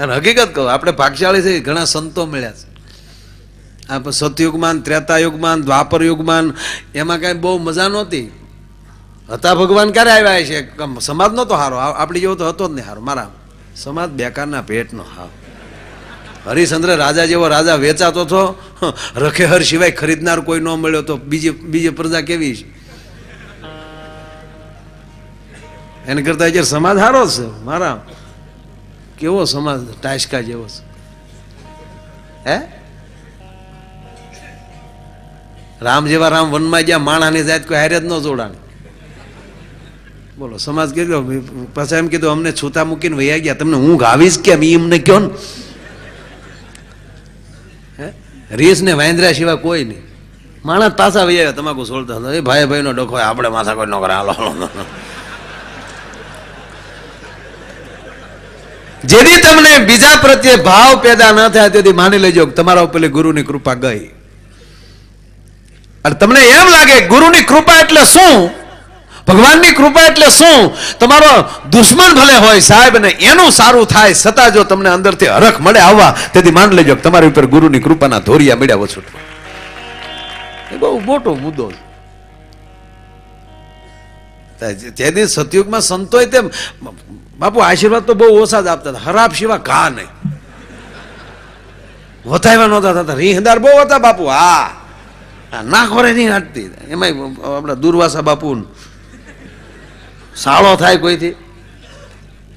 અને હકીકત કહું, આપણે ભાગશાળી છે, ઘણા સંતો મળ્યા છે. આ સતયુગમાન ત્રેતાયુગમાન દ્વાપર યુગમાન એમાં કાંઈ બહુ મજા નહોતી. હતા ભગવાન ક્યારે આવ્યા છે સમાજ નહોતો સારો આપણી જેવો તો હતો જ નહીં સારો મારા. સમાજ બેકારના પેટનો હાવ. હરિશ્ચંદ્ર રાજા જેવો રાજા વેચાતો હતો. રખેહર સિવાય ખરીદનાર કોઈ ન મળ્યો તો બીજી બીજી પ્રજા કેવી છે? એને કરતા અત્યારે સમાજ સારો છે, મારા. કેવો સમાજ? ટાસકા જેવો હે? રામ જેવા રામ વનમાં ગયા માણાની જાત કોઈ હારે જ ન જોડાણ. બોલો, સમાજ કેટલો પાછા એમ કીધું, અમને છૂતા મૂકીને વૈયા ગયા. તમને ઊંઘ આવીશ કેમ? એમને કયો ને. રીસ ને વાંદરા સિવાય કોઈ નહીં. માણસ પાછા વૈયા તમાકુ સોલતા એ ભાઈ ભાઈનો ડખો આપણે માથા કોઈ નોકરા કરે હાલો. જેથી તમને બીજા પ્રત્યે ભાવ પેદા ન થાય તેથી માની લેજો તમારા ઉપર ગુરુની કૃપા ગઈ. અને તમને એમ લાગે ગુરુની કૃપા એટલે શું? ભગવાનની કૃપા એટલે શું? તમારો દુશ્મન ભલે હોય સાહેબ ને એનું સારું થાય છતાં જો તમને અંદરથી હરખ મળે આવવા, તેથી માની લેજો તમારી ઉપર ગુરુની કૃપાના ધોરિયા મળ્યા છૂટવા એ બહુ મોટો મુદ્દો છે. તેથી સતયુગમાં સંતોય તેમ બાપુ, આશીર્વાદ તો બહુ ઓછા જ આપતા હતા. હરાબ સિવાય ઘા નહીં. વથાવ્યા નહોતા થતા. રીહદાર બહુ હતા બાપુ, હા. ના ખોરે નહીં હાટતી. એમાંય આપણા દુર્વાસા બાપુ સાળો થાય કોઈથી?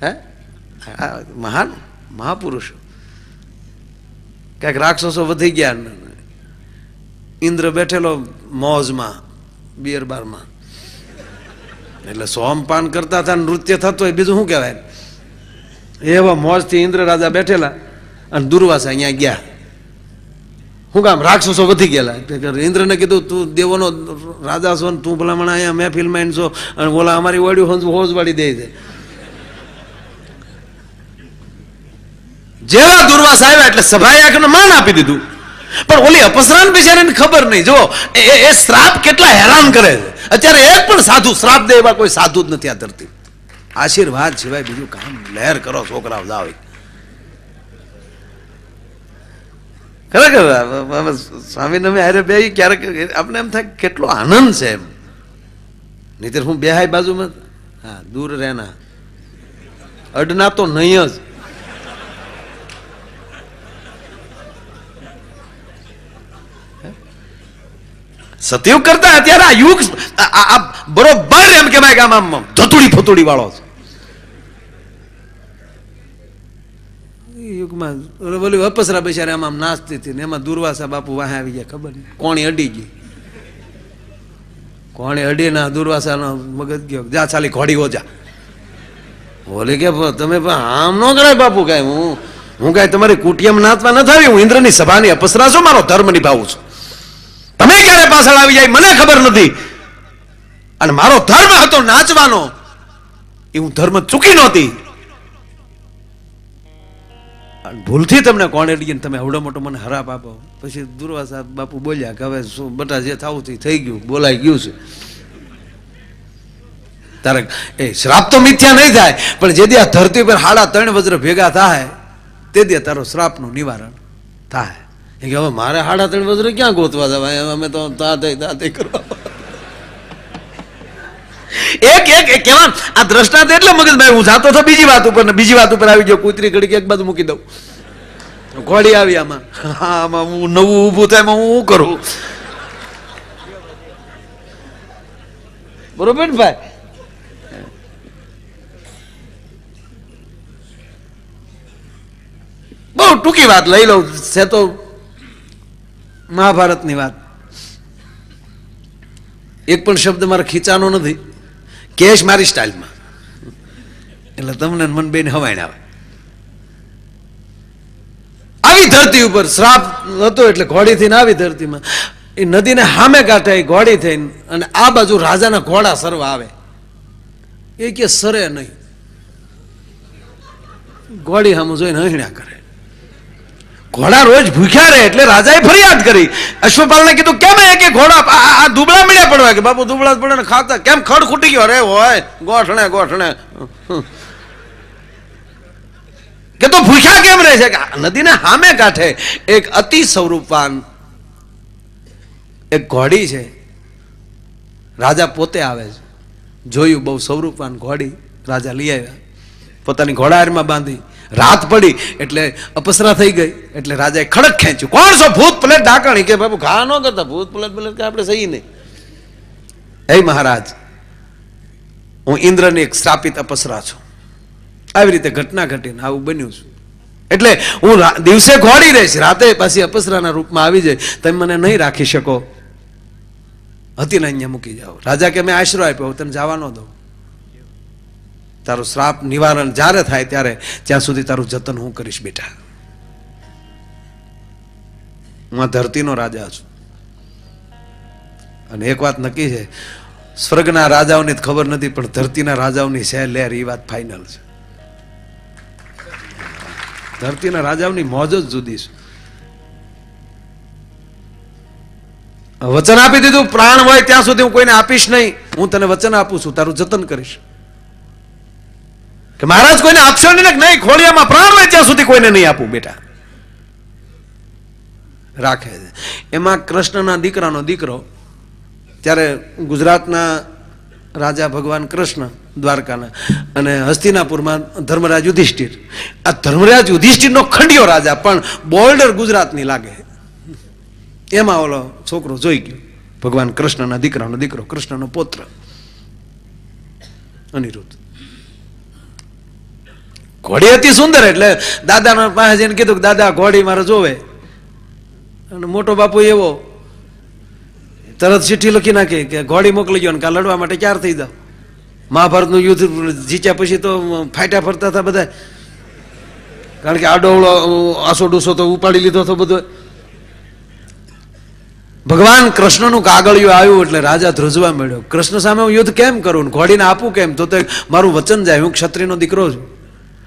હે? મહાન મહાપુરુષો. ક્યાંક રાક્ષસો વધી ગયા. ઇન્દ્ર બેઠેલો મોજમાં બિયર બારમાં એટલે સોમપાન કરતા હતા નૃત્ય થતું હોય, બીજું શું કહેવાય? એવા મોજથી ઇન્દ્ર રાજા બેઠેલા અને દુર્વાસા અહીંયા ગયા. શું કામ, રાક્ષસો વધી ગયેલા. ઇન્દ્રને કીધું, તું દેવોનો રાજા છો તું ભલામણ અહીંયા મહેફિલમાં છો અને બોલા અમારી વાડ્યું હોજ વાળી દે છે. જેવા દુર્વાસ આવ્યા એટલે સભાએ આખને માન આપી દીધું. પણ ઓલી અપસરાન બિચારીને ખબર નહીં જો એ શ્રાપ કેટલા હેરાન કરે છે. અત્યારે એક પણ સાધુ, શ્રાપ દે એવા કોઈ સાધુ જ નથી આ ધરતી. આશીર્વાદ સિવાય બીજું કામ લહેર કરો, છોકરાઓ જાવ ખરેખર સ્વામી તમે હારે બે ક્યારેક આપણે એમ થાય કેટલો આનંદ છે એમ. નહીતર હું બેહાય બાજુમાં, હા, દૂર રહેના. અડના તો નહીં જ. સતયુગ કરતા અત્યારે આ યુગ આ- બરોબર એમ કહેવાય કે આમ આમ ધતુડી ફતુડી વાળો છે. યુગમાં બોલી અપસરા બિચારી આમ આમ નાચતી હતી ને એમાં દુર્વાસા બાપુ વાહે આવી ગયા, ખબર નહીં. કોણી અડી ગઈ. કોણી અડી ના દુર્વાસાનો મગજ ગયો. જા ચાલી ઘોડી ઓજા બોલે કે તમે પણ આમ ન કરાય બાપુ કાંઈ. હું હું કાંઈ તમારી કુટિયામાં નાચવા નથી આવી. હું ઇન્દ્રની સભાની અપસરા છું. મારો ધર્મ નિભાવું છું. તમે ક્યારે પાછળ આવી જાય મને ખબર નથી. અને મારો ધર્મ હતો નાચવાનો. એ હું ધર્મ ચૂકી નહોતી. ભૂલથી તમને કોણે એડી તમે હવડો મોટો મને હરાપ આપો. પછી દુર્વાસા બાપુ બોલ્યા કે હવે શું બટા જે થવું થઈ ગયું, બોલાઈ ગયું છે. તારે એ શ્રાપ તો મિથ્યા નહીં થાય, પણ જે દિયા ધરતી પર હાડા ત્રણ વજ્ર ભેગા થાય, તે દે તારો શ્રાપનું નિવારણ થાય. કે હવે મારે હાડા ત્રણ વજ્ર ક્યાં ગોતવા જવાય? અમે તો તાતે તા થઈ કરવા. એક એક કેવા આ દ્રષ્ટાંત એટલે મગજભાઈ હું જાતો તો બીજી વાત ઉપર ને બીજી વાત ઉપર આવી ગયો, કૂતરી ઘડી એક બાજુ મૂકી દઉં. ઘોડી આવી આમાં. હા, આમાં હું નવું ઊભું થાય એમાં હું કરું? બરોબર ને ભાઈ? બહુ ટૂંકી વાત લઈ લઉં. છે તો મહાભારતની વાત. એક પણ શબ્દ મારે ખીચાનો નથી. કેશ મારી સ્ટાઇલમાં. એટલે તમને મન બેન હવાઈને આવે. આવી ધરતી ઉપર શ્રાપ હતો એટલે ઘોડી થઈને આવી ધરતીમાં. એ નદીને સામે કાંઠે ઘોડી થઈને અને આ બાજુ રાજાના ઘોડા સરવા આવે. એ કે સરે નહીં. ઘોડી સામે જોઈને હણ્યા કરે. ઘોડા રોજ ભૂખ્યા રહે એટલે રાજાએ ફરિયાદ કરી. અશ્વપાલને કીધું, કેમ એ કે ઘોડા, આ- દુબળા મળ્યા પડવા કે? બાપુ, દુબળા પડે ને ખાતા. કેમ ખડ ખૂટી ગયો? રે હોય, ગોઠણે ગોઠણે. કે તો ભૂખ્યા કેમ રહે છે? નદીને સામે કાંઠે એક અતિ સ્વરૂપવાન એક ઘોડી છે. રાજા પોતે આવે છે. જોયું બહુ સ્વરૂપવાન ઘોડી રાજા લઈ આવ્યા. પોતાની ઘોડાહારમાં બાંધી. રાત પડી એટલે અપસરા થઈ ગઈ એટલે રાજાએ ખડક ખેંચ્યું. કોણ છો? ભૂત પ્લેટ ઢાંકણી? કે બાબુ ઘા ન કરતા. ભૂત પ્લેટ પ્લેટ કે આપણે સહી નહીં. એ મહારાજ, હું ઇન્દ્રની એક સ્થાપિત અપસરા છું. આવી રીતે ઘટના ઘટીને આવું બન્યું છું. એટલે હું દિવસે ઘોડી રહીશ રાતે પાછી અપસરાના રૂપમાં આવી જાય તમે મને નહીં રાખી શકો. હતીને અહીંયા મૂકી જાઓ. રાજા કે, મેં આશરો આપ્યો, હું તને જવા ન દઉં. તારું શ્રાપ નિવારણ જ્યારે થાય ત્યારે ત્યાં સુધી તારું જતન હું કરીશ બેટા. હું આ ધરતીનો રાજા છું. અને એક વાત નક્કી છે, સ્વર્ગના રાજાઓની ખબર નથી, પણ ધરતીના રાજાઓની છે લેર એ વાત ફાઇનલ છે. ધરતીના રાજાઓની મોજ જ જુદી છે. વચન આપી દીધું, પ્રાણ હોય ત્યાં સુધી હું કોઈને આપીશ નહીં. હું તને વચન આપું છું, તારું જતન કરીશ. કે મહારાજ કોઈને આપશો નહીં નહીં, ખોડિયામાં પ્રાણ ત્યાં સુધી કોઈને નહીં આપું, બેટા. રાખે છે. એમાં કૃષ્ણના દીકરાનો દીકરો, ત્યારે ગુજરાતના રાજા ભગવાન કૃષ્ણ દ્વારકાના અને હસ્તિનાપુરમાં ધર્મરાજ યુધિષ્ઠિર. આ ધર્મરાજ યુધિષ્ઠિરનો ખંડિયો રાજા, પણ બોર્ડર ગુજરાતની લાગે. એમાં ઓલો છોકરો જોઈ ગયો, ભગવાન કૃષ્ણના દીકરાનો દીકરો, કૃષ્ણનો પુત્ર. અનિરુદ્ધ. ઘોડી હતી સુંદર એટલે દાદાના પાસે જઈને કીધું કે દાદા, ઘોડી મારે જોવે. અને મોટો બાપુ એવો, તરત ચિઠ્ઠી લખી નાખી કે ઘોડી મોકલી ગયો ને કાં લડવા માટે ક્યાર થઈ જાવ? મહાભારતનું યુદ્ધ જીત્યા પછી તો ફાટ્યા ફરતા હતા બધા. કારણ કે આડોવળો આસો ડૂસો તો ઉપાડી લીધો હતો બધો. ભગવાન કૃષ્ણનું કાગળિયું આવ્યું એટલે રાજા ધ્રુજવા મળ્યો કૃષ્ણ સામે હું યુદ્ધ કેમ કરું ઘોડીને આપું કેમ? તો મારું વચન જાય, હું ક્ષત્રિયનો દીકરો છું.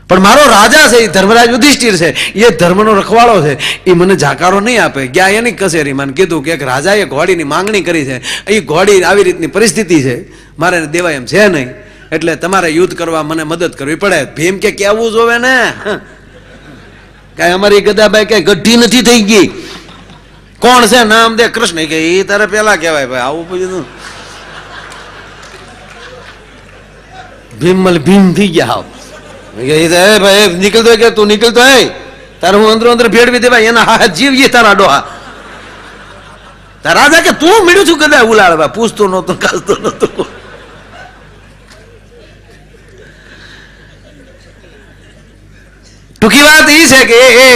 પણ મારો રાજા છે એ ધર્મરાજ યુધિષ્ઠિર છે એ ધર્મનો રખવાળો છે. એ મને જાકારો નહીં આપે. ગયા એની કચેરીમાં કીધું કે એક રાજાએ ઘોડીની માંગણી કરી છે. એ ઘોડી આવી રીતની પરિસ્થિતિ છે. મારે દેવાય એમ છે નહીં. એટલે તમારે યુદ્ધ કરવા મને મદદ કરવી પડે. ભીમ કે કેવું જોવે ને? કાંઈ અમારી ગદાભાઈ કઈ ગઢી નથી થઈ ગઈ. કોણ છે? નામ દે કૃષ્ણ. કે એ તારે પેલા કહેવાય ભાઈ. આવું પછી ભીમ મલ ભીમ થઈ ગયા એ નીકળતો કે તું નીકળતો હે તારે હું અંદરો અંદર ભેળવી દેવા એના હાથ જીવીએ તારા ડોહા. રાજા કે તું મળ્યું છું કદાચ ઉલાડવા પૂછતો નહોતો, કાલતો નહોતો. ટૂંકી વાત એ છે કે એ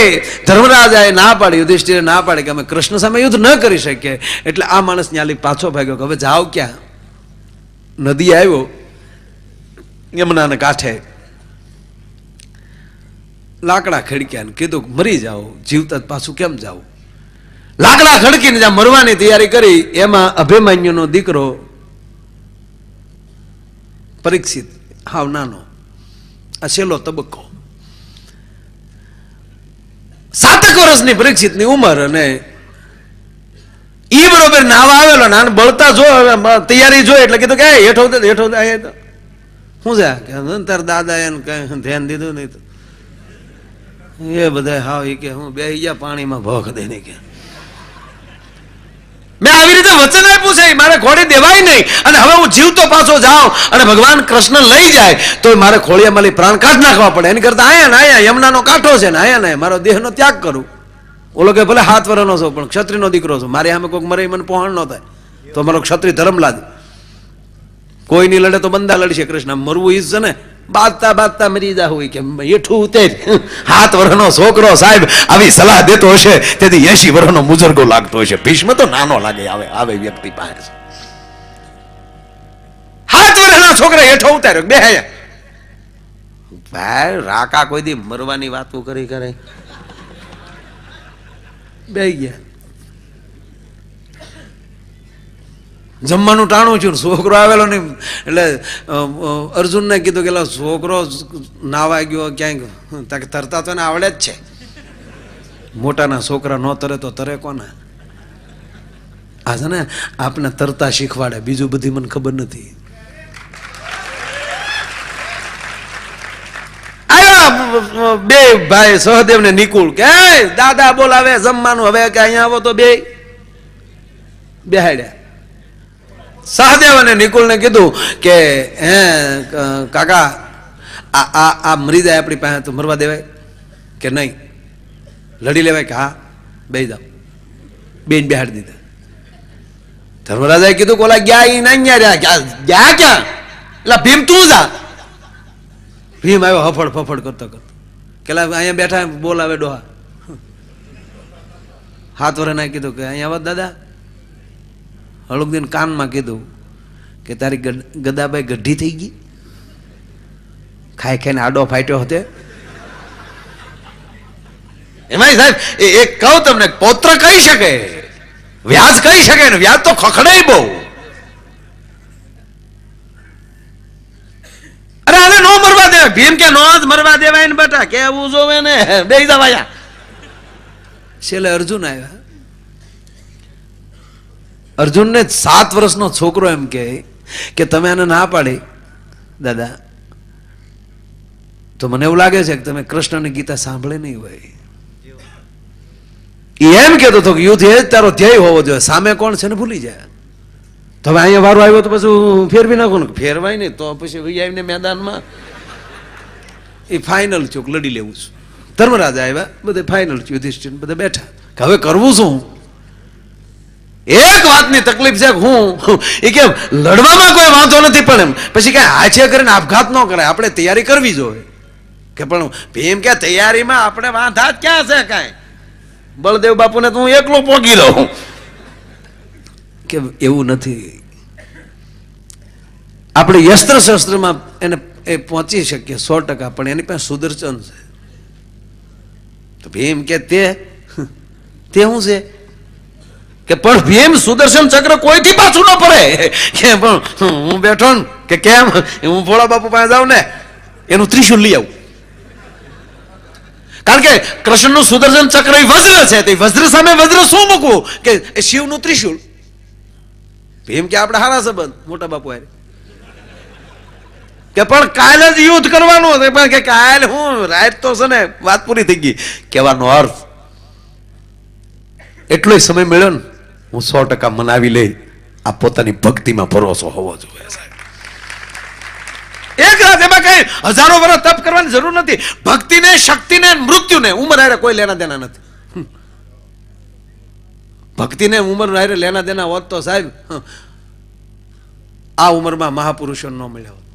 ધર્મરાજાએ ના પાડી, યુધિષ્ઠિરે ના પાડી કે અમે કૃષ્ણ સામે યુદ્ધ ન કરી શકીએ. એટલે આ માણસ ન્યાલી પાછો ભાગ્યો કે, હવે જાઓ ક્યાં? નદી આવ્યો, યમુનાને કાંઠે લાકડા ખડક્યા ને કીધું મરી જાઓ જીવતા જ પાછું કેમ જાઓ? લાકડા ખડકીને જ્યાં મરવાની તૈયારી કરી એમાં અભિમાન્યુનો દીકરો પરીક્ષિત હાવ નાનો આ છેલ્લો તબક્કો. સાતક વર્ષની પરીક્ષિતની ઉંમર અને ઈ બરોબર નાવા આવેલો ને બળતા જો તૈયારી જોઈ એટલે કીધું કે "એ, હેઠો હેઠો હું છે તાર દાદા એને કઈ ધ્યાન દીધું નહીં એ બધા હાવ એ કે હું બે ગયા પાણીમાં ભોખ દઈને કે. મેં આવી રીતે વચન આપ્યું છે, મારે ખોડી દેવાય નહીં. અને હવે હું જીવતો પાછો જાઉં અને ભગવાન કૃષ્ણ લઈ જાય તો મારે ખોળિયામાં પ્રાણ કાઢ નાખવા પડે. એની કરતા આયા ને આયા, યમુનાનો કાંઠો છે ને આયા ને મારો દેહનો ત્યાગ કરું. ઓલો કે ભલે હાથ વરનો છો, પણ ક્ષત્રિયનો દીકરો છો. મારે આમે કોઈક મરે મને પહોંચ ન થાય. તો મારો ક્ષત્રિય ધર્મ લાદ કોઈ નહીં લડે તો બંદા લડશે. કૃષ્ણ, મરવું ઈજ છે ને. બાજતા બાજતા મરી જા હોય કે એઠું ઉતેર હાથ વર્ષનો છોકરો સાહેબ આવી સલાહ દેતો હશે, તેથી એસી વર્ષનો મુજરગો લાગતો હશે. ભીષ્મ તો નાનો લાગે, આવે આવે વ્યક્તિ પાસે હાથ વર્ષના છોકરા હેઠો ઉતાર્યો, બે ભાઈ, રાકા કોઈ દી મરવાની વાતો કરી કરે? બે ગયા. જમવાનું ટાણું છું, છોકરો આવેલો નહીં. એટલે અર્જુનને કીધું કે છોકરો નાવા ગયો ક્યાંક તરતા તો એને આવડે જ છે. મોટાના છોકરા ન તરે તો તરે કોને? આ છે ને, આપને તરતા શીખવાડે, બીજું બધી મને ખબર નથી. બે ભાઈ સહદેવ ને નિકુળ કે દાદા બોલાવે જમવાનું, હવે કે અહીંયા આવો તો બે. બેહાડ્યા. સહદેવ અને નિકુલને કીધું કે, હે કાકા, આ આ આ મરી જાય આપણી પાસે તો મરવા દેવાય કે નહીં? લડી લેવાય કે, હા બે જાઓ. બેન બેહાડી દીધા. ધર્મરાજાએ કીધું કે, ઓલા ગયા એ ના ગયા રહ્યા. ગયા ક્યાં? એટલે ભીમ તું જા. ભીમ આવ્યો હફડ ફફડ કરતો કરતો. કેલા, અહીંયા બેઠા બોલાવે ડોહા. હાથ વરે કીધું કે, અહીંયા આવો દાદા. હળુકદીન કાનમાં કીધું કે તારી ગદાબાઈ ગઢી થઈ ગઈ. ખાઈ ખાઈને આડો ફાટ્યો હતો. એમાંય સાહેબ, એ કહું તમને, પૌત્ર કહી શકે, વ્યાજ કહી શકે ને વ્યાજ તો ખખડે બહુ. અરે હવે નો મરવા દેવાય. ભીમ કે નો જ મરવા દેવાય ને બેટા કેવું જોવે ને બે જવાયા છેલ્લે અર્જુન આવ્યા. અર્જુનને સાત વર્ષનો છોકરો એમ કહે કે તમે આને ના પાડી. દાદા, તો મને એવું લાગે છે કે તમે કૃષ્ણની ગીતા સાંભળે નહીં હોય. એમ કહેતો હતો કે યુદ્ધ એ જ તારો ધ્યેય હોવો જોઈએ. સામે કોણ છે ને ભૂલી જાય. તો અહીંયા વારો આવ્યો તો પછી હું ફેરવી નાખું ને? ફેરવાય નહીં તો પછી આવીને મેદાનમાં. એ ફાઇનલ ચોક લડી લેવું છું. ધર્મરાજા આવ્યા, બધે ફાઇનલ યુધિષ્ઠિર બધા બેઠા. હવે કરવું શું? એક વાતની તકલીફ છે હું એ કે લડવામાં કોઈ વાંધો નથી, પણ એમ. પછી કઈ હાચે કરીને આપઘાત ન કરાય, આપણે તૈયારી કરવી જોઈએ. કે પણ ભીમ કે તૈયારીમાં આપણે વાંધા જ ક્યાં છે કાંઈ? બળદેવ બાપુને તો હું એકલો પોગી લઉં કે એવું નથી. આપણે યસ્ત્ર શસ્ત્રમાં એને, એ પહોંચી શકીએ સો ટકા, પણ એની પાસે સુદર્શન છે. તો ભીમ કે તે તે શું છે? કે પણ ભીમ સુદર્શન ચક્ર કોઈથી પાછું ન પડે કે પણ હું બેઠો ને, કે કેમ? હું ભોળા બાપુ પાસે જાઉં ને, એનું ત્રિશુલ લઈ આવું. કારણ કે કૃષ્ણનું સુદર્શન ચક્ર એ વજ્ર છે, તે વજ્ર સામે વજ્ર શું મૂકવું? કે શિવનું ત્રિશુલ. ભીમ કે આપણે હારા સંબંધ, મોટા બાપુ હારે. કે પણ કાલે જ યુદ્ધ કરવાનું હતું, પણ કે કાલે હું, રાત તો છે ને, વાત પૂરી થઈ ગઈ. કહેવાનો અર્થ, એટલો સમય મળ્યો ને હું સો ટકા મનાવી લઈ આ પોતાની ભક્તિમાં ભરોસો હોવો જોઈએ, સાહેબ. એક રાત એમાં કઈ હજારો વર્ષ તપ કરવાની જરૂર નથી. ભક્તિને, શક્તિને, મૃત્યુને ઉંમર હારે કોઈ લેના દેના નથી. ભક્તિને, ઉંમર હારે લેના દેના હોત તો સાહેબ આ ઉંમરમાં મહાપુરુષો ન મળ્યા હોત.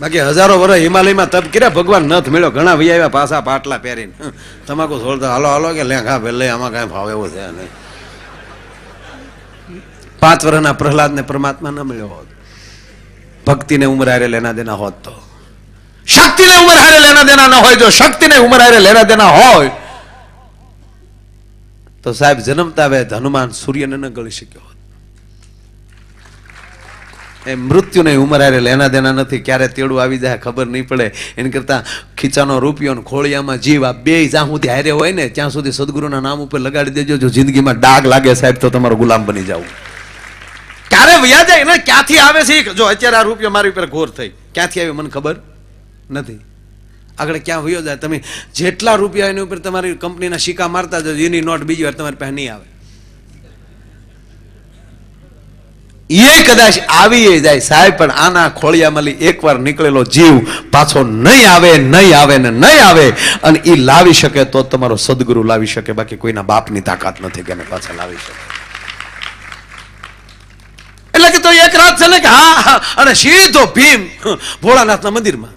બાકી હજારો વર્ષ હિમાલયમાં તપ કર્યા, ભગવાન નથ મળ્યો. ઘણા ભાઈ આવ્યા પાછા પાટલા પહેરીને. તમાકુ છોડતા હાલો હાલો, કે લેંઘા ભેલે, આમાં કાંઈ ભાવ એવો છે નહીં. પાંચ વર્ષના પ્રહલાદને પરમાત્મા ન મળ્યો હોત. ભક્તિને ને હારે લેના દેના હોત તો. શક્તિને ઉમર હારે લેના દેના ન હોય, જો શક્તિને ને હારે લેના દેના હોય, તો સાહેબ જન્મતા વેદ હનુમાન સૂર્યને ન ગળી શક્યો હોત. એ મૃત્યુને ઉંમર લેના દેના નથી, ક્યારે તેડું આવી જાય ખબર નહીં પડે. એની કરતા ખીચાનો રૂપિયો ને ખોળિયામાં જીવ, આ બે જ્યાં સુધી હારે હોય ને, ત્યાં સુધી સદગુરુના નામ ઉપર લગાડી દેજો. જો જિંદગીમાં ડાઘ લાગે સાહેબ, તો તમારો ગુલામ બની જાવ ક્યારે વ્યા ને, ક્યાંથી આવે છે જો, અત્યારે આ રૂપિયા મારી ઉપર ઘોર થઈ. ક્યાંથી આવ્યો મને ખબર નથી. આગળ ક્યાં વયો જાય? તમે જેટલા રૂપિયા એની ઉપર તમારી કંપનીના સિક્કા મારતા જજો એની નોટ બીજી વાર તમારી પાસે નહીં આવે. એ કદાચ આવી જાય, સાહેબ, પણ આના ખોળિયામાંથી એકવાર નીકળેલો જીવ પાછો નહીં આવે નહીં આવે ને નહીં આવે. અને એ લાવી શકે તો તમારો સદગુરુ લાવી શકે, બાકી કોઈના બાપની તાકાત નથી કે પાછા લાવી શકે. એટલે કે તો એક રાત છે કે હા અને સીધો ભીમ ભોળાનાથના મંદિરમાં.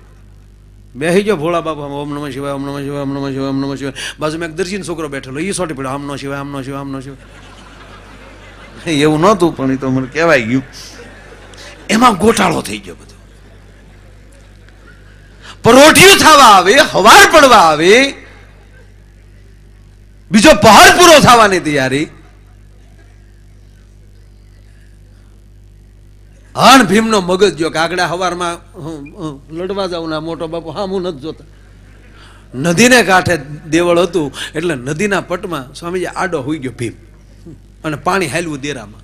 બેસી ગયો ભોળા બાપા ઓમ નમઃ શિવાય, ઓમ નમઃ શિવાય, ઓમ નમઃ શિવાય, ઓમ નમઃ શિવાય. બાજુમાં એક દર્શીન છોકરો બેઠેલો એ સોટી પડ્યો આમનો શિવાય આમનો શિવાય આમનો શિવાય. એવું નહોતું, પણ એ તો મને કહેવાય ગયું. એમાં ગોટાળો થઈ ગયો બધો. પરોઠિયું થવા આવે, હવાર પડવા આવે. બીજો પહાડ પૂરો થવાની તૈયારી. હણ ભીમનો મગજ જો કાગડા હવારમાં લડવા જાઉં ના મોટો બાપુ હા હું નથી જોતા. નદીને કાંઠે દેવળ હતું એટલે નદીના પટમાં સ્વામીજી આડો હોઈ ગયો ભીમ. અને પાણી હાલવું દેરામાં.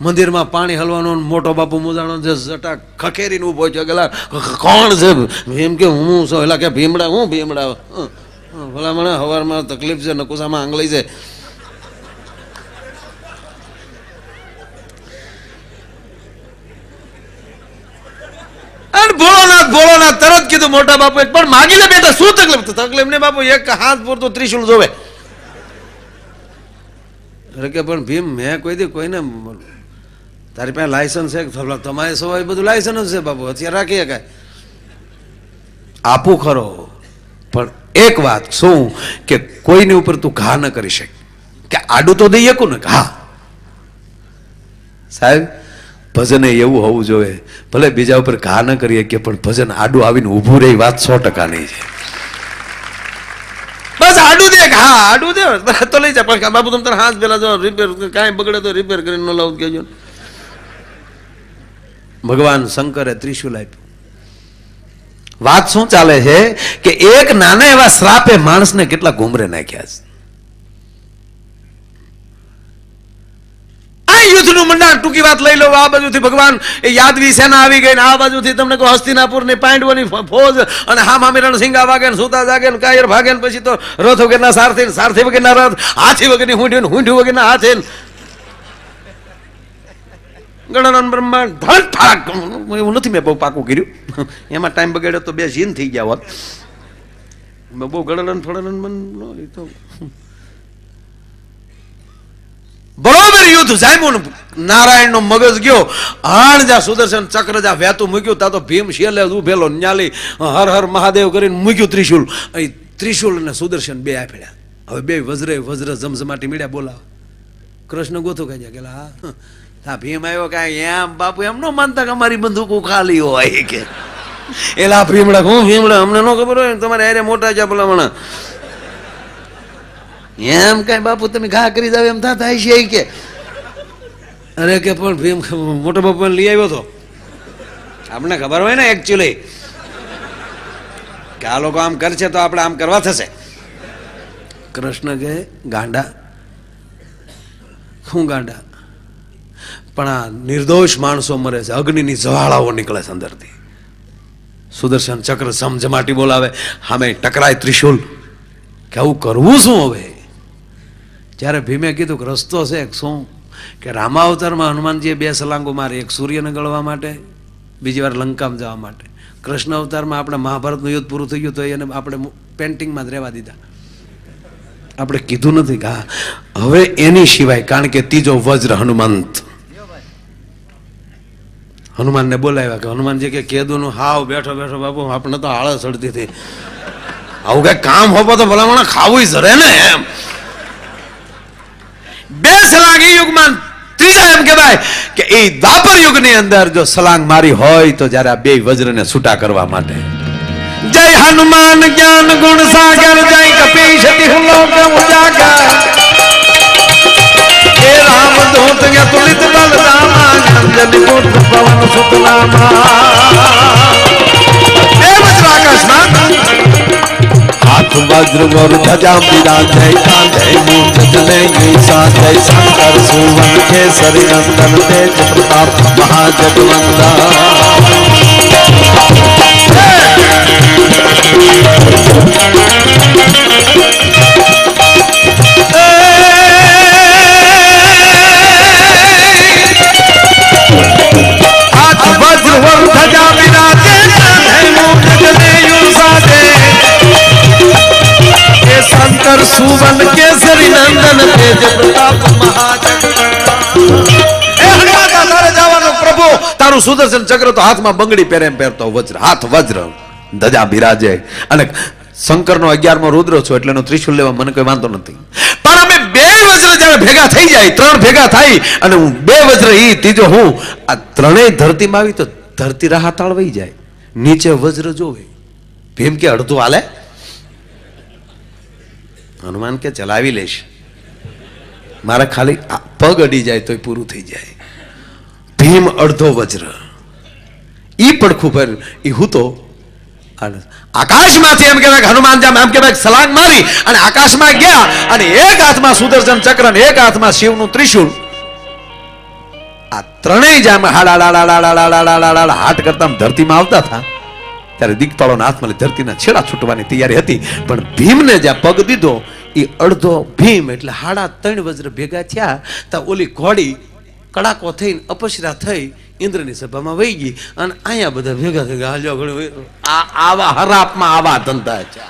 મંદિરમાં પાણી હલવાનો મોટો બાપુ મુજાણો છે જટા ખખેરીને ઊભો છે ગલા કોણ છે? ભીમ કે હું છું? એટલે કે ભીમડા હું ભીમડા? હં, હં, ભલા મને હવારમાં તકલીફ છે નકુસામાં આંગળી છે. અને ભોળોનાથ ભોળોનાથ તરત કીધું, મોટા બાપુ પણ માગી લે બેટા, શું તકલીફ? તકલીફ ને બાપુ, એક હાથ પૂરતું ત્રિશુલ જોવે. કે પણ ભીમ, મેં કોઈ દી કોઈને તારી પાસે લાયસન્સ છે? તમારે સવાય બધું લાયસન્સ છે, બાપુ અત્યારે રાખીએ કાંઈ આપું ખરો, પણ એક વાત શું કે કોઈની ઉપર તું ઘા ન કરી શકે. કે આડું તો દઈ શકું ને? ઘા સાહેબ ભજન એવું હોવું જોઈએ. ભલે બીજા ઉપર ઘા ન કરીએ કે પણ ભજન આડું આવીને ઊભું રહે વાત સો ટકાની છે. બસ આડું દે, હા, આડું દે. તો લઈ જા. પણ બાપુ, તમે હાથ પેલા જો રિપેર કાંઈ બગડે તો રિપેર કરીને ન લાવું કહેજો ભગવાન શંકરે ત્રિશુલ આપ્યું. વાત શું ચાલે છે? કે એક નાના એવા શ્રાપે માણસને કેટલા ઘુમરે નાખ્યા છે? યુદ્ધનું મંડાણ ટૂંકી વાત લઈ લો આ બાજુથી ભગવાન એ યાદવી સેના આવી ગઈ ને આ બાજુથી તમને કહો હસ્તિનાપુરની પાંડવોની ફોજ અને હા મામિરણ સિંગા વાગે ને સુતા જાગે ને કાયર ભાગે ને પછી તો રથ વગરના સારથી ને સારથી વગરના રથ, હાથી વગરની હુંઢ્યું ને હુંઠી વગરના હાથી ને. ગણન બ્રહ્માંડ ધડ ઠાક. એવું નથી મેં બહુ પાકું કર્યું. એમાં ટાઈમ બગાડ્યો તો બે જીન થઈ ગયા હોત. મેં બહુ ગણન ફળન મન એ તો બરોબર યુદ્ધ જામ્યું ને નારાયણ નો મગજ ગયો. હાણ જા સુદર્શન ચક્ર જા વહેતું મૂક્યું તા તો ભીમ શેલે ઉભેલો, ન્યાલી, હર હર મહાદેવ કરીને મૂક્યું ત્રિશુલ. અહીં ત્રિશુલ અને સુદર્શન બે આપ્યા હવે બે વજ્રે વજ્ર ઝમઝમાટી મીડ્યા, બોલાવો. કૃષ્ણ ગોથું કહી કે હા ભીમ આવ્યો કાંઈ? એમ બાપુ, એમ ન માનતા કે અમારી બંદૂકો ખાલી હોય કે? એલા ભીમડા, હું ભીમડા? અમને નો ખબર હોય તમારે અરે મોટા છે ભલામણા. એમ કઈ બાપુ, તમે ઘા કરી જાવ એમ થતા છે કે. અરે કે પણ ભીમ મોટો બાપુ લઈ આવ્યો તો. આપણે ખબર હોય ને એકચ્યુઅલી કે આ લોકો આમ કરશે તો આપણે આમ કરવા થશે. કૃષ્ણ કે ગાંડા શું ગાંડા? પણ આ નિર્દોષ માણસો મરે છે, અગ્નિની જવાળાઓ નીકળે છે અંદરથી. સુદર્શન ચક્ર સમજમાટી બોલાવે સામે ટકરાય ત્રિશુલ. કે આવું કરવું શું હવે? જ્યારે ભીમે કીધું કે, રસ્તો છે શું કે રામાવતારમાં હનુમાનજીએ બે સલાંગો મારે, એક સૂર્યને ગળવા માટે, બીજી વાર લંકામાં જવા માટે. કૃષ્ણ અવતારમાં આપણે મહાભારતનું યુદ્ધ પૂરું થઈ ગયું તો એને આપણે પેન્ટિંગમાં જ રહેવા દીધા. આપણે કીધું નથી કે હવે એની સિવાય, કારણ કે ત્રીજો વજ્ર હનુમંત. હનુમાનને બોલાવ્યા કે હનુમાનજી કે કેદુનું હાવ બેઠો બેઠો, બાપુ, આપણે તો આળસ અડતી હતી. આવું કઈ કામ હોપો તો ભલામણ ખાવું જરે ને એમ. યુગમાં. ત્રીજા એમ કહેવાય કે એ દ્વાપર યુગની અંદર જો સલાંગ મારી હોય તો જ્યારે બે વજ્રને છૂટા કરવા માટે. જય હનુમાન જ્ઞાન ગુણ સાગર, જય કપીશ લોક ઉજાગર. હે રામ દૂત તુલિત બલ દામા અંજલિ પુત્ર પવન સુત હાથ વજ્ર વર ધજા બિરાજે કાંધે મૂર્ત જલે ગઈસા જય શંકર સુવન કેસરી નંદન તેજ પ્રતાપ મહાજગવંદા હાથ શંકર सुवन પ્રતાપ મહાજગવંદા હે હનુમાન તારે સુદર્શન ચક્ર તો હાથમાં બંગડી પહેરે એમ પહેરતો વજ્ર હાથ વજ્ર ધજા બિરાજે અને શંકરનો અગિયારમો રુદ્ર છો એટલે ત્રિશુલ લેવા મને કોઈ વાંધો નથી પણ અમે બે વજ્ર જ્યારે ભેગા થઈ જાય, ત્રણ ભેગા થાય, અને હું બે વજ્ર ઈ ત્રીજો હું, આ ત્રણેય ધરતીમાં આવી તો ધરતી રાહતાળ તાળવાઈ જાય, નીચે વજ્ર જોવે. ભીમ કે અડધું હાલે હનુમાન કે ચલાવી લઈશ મારે ખાલી પગ અડી જાય તોય પૂરું થઈ જાય. ભીમ અડધો વજ્ર. એ પડખું પર એ હું તો આકાશમાંથી એમ કહેવાય હનુમાન જામ એમ કહેવાય સલાંગ મારી અને આકાશમાં ગયા અને એક હાથમાં સુદર્શન ચક્ર અને એક હાથમાં શિવનું ત્રિશુળ. આ ત્રણેય જામ હાડા હાટ કરતા ધરતીમાં આવતા હતા. ત્યારે દિગપાળોના હાથમાં ધરતીના છેડા છૂટવાની તૈયારી હતી. પણ ભીમને જ્યાં પગ દીધો એ અડધો ભીમ એટલે હાડા ત્રણ વજ્ર ભેગા થયા, ત્યાં ઓલી ઘોડી કડાકો થઈને અપશરા થઈ ઇન્દ્રની સભામાં વહી ગઈ. અને અહીંયા બધા ભેગા થઈ ગયા હાલ્યો આવા હરાપમાં આવા ધંધા છે.